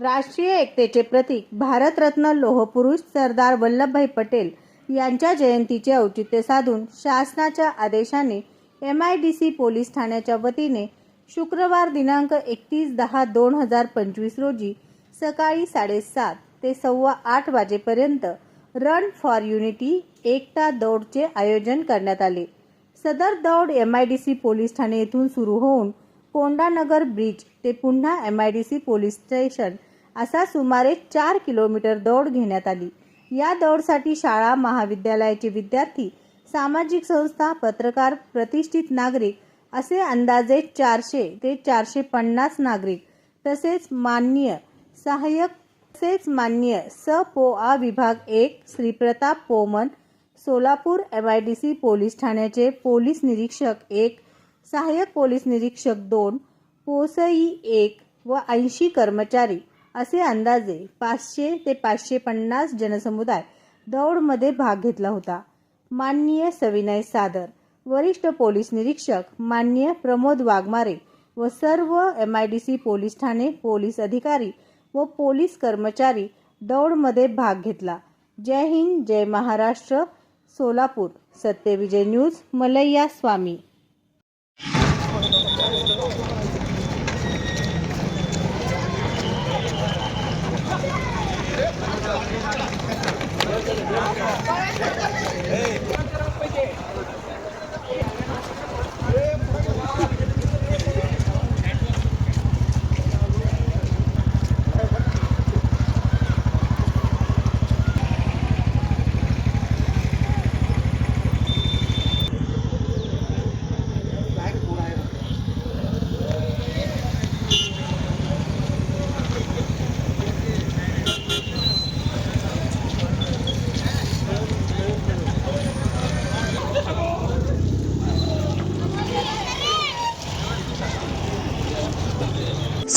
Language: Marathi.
राष्ट्रीय एकतेचे प्रतीक भारतरत्न लोहपुरुष सरदार वल्लभभाई पटेल यांच्या जयंतीचे औचित्य साधून शासनाच्या आदेशाने M I D C police ठाण्याच्या वतीने शुक्रवार दिनांक एकतीस दहा दोन हजार पंचवीस रोजी सकाळी साडेसात ते सव्वा आठ वाजेपर्यंत रन फॉर युनिटी एकता दौडचे आयोजन करण्यात आले. सदर दौड M I D C police Thane येथून सुरू होऊन कोंडानगर ब्रिज ते पुन्हा M I D C police station असा सुमारे चार किलोमीटर दौड घेण्यात आली. या दौडसाठी शाळा महाविद्यालयाचे विद्यार्थी सामाजिक संस्था पत्रकार प्रतिष्ठित नागरिक असे अंदाजे चारशे ते चारशे पन्नास नागरिक तसेच मान्य सहाय्यक तसेच मान्य स पो आ विभाग एक Shripratap Poman Solapur M I D C police ठाण्याचे पोलीस निरीक्षक एक सहाय्यक पोलीस निरीक्षक दोन पोसई एक व ऐंशी कर्मचारी असे अंदाजे पाचशे ते पाचशे पन्नास जनसमुदाय दौडमध्ये भाग घेतला होता. माननीय सविनय सादर वरिष्ठ पोलीस निरीक्षक माननीय प्रमोद वाघमारे व सर्व M I D C police Thane police अधिकारी व पोलीस कर्मचारी दौडमध्ये भाग घेतला. जय हिंद जय Maharashtra. Solapur Satyavijay news Malaiya Swami.